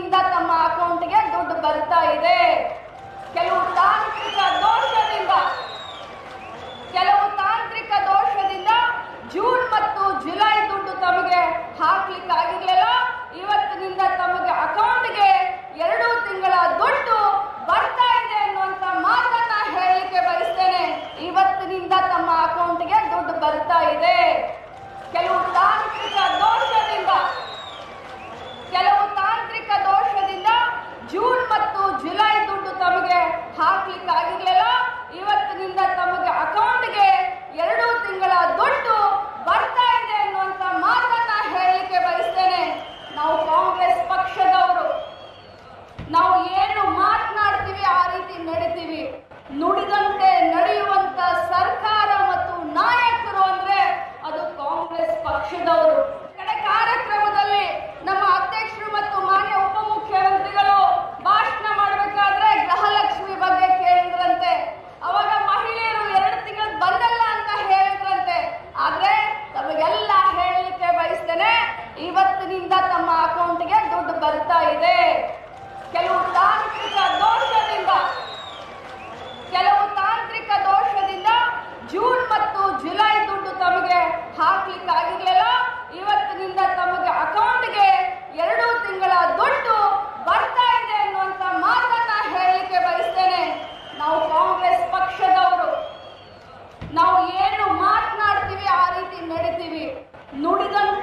ಇಂದ ತಮ್ಮ ಅಕೌಂಟ್ಗೆ ದುಡ್ಡು ಬರ್ತಾ ಇದೆ. ಕೆಲವು ತಾಂತ್ರಿಕ ದೋಷದಿಂದ, ಕೆಲವು ತಾಂತ್ರಿಕ ದೋಷದಿಂದ ಜೂನ್ ಮತ್ತು ಜುಲೈ ದುಡ್ಡು ತಮಗೆ ಹಾಕ್ಲಿಕ್ಕೆ ಆಗಿರ್ಲಿಲ್ಲ ಹಾಕ್ಲಿಕ್ಕೆ ಆಗಿರ್ಲಿಲ್ಲ ಇವತ್ತಿನಿಂದ ತಮಗೆ ಅಕೌಂಟ್ಗೆ ಎರಡು ತಿಂಗಳ ದುಡ್ಡು ಬರ್ತಾ ಇದೆ ಅನ್ನುವಂತ ಮಾತನ್ನ ಹೇಳಲಿಕ್ಕೆ ಬಯಸ್ತೇನೆ. ನಾವು ಕಾಂಗ್ರೆಸ್ ಪಕ್ಷದವರು. ನಾವು ಏನು ಮಾತನಾಡ್ತೀವಿ ಆ ರೀತಿ ನಡೀತೀವಿ. ನುಡಿದಂತೆ ನೋಡಿದ್ದೀವಿ ನುಡಿದಂತ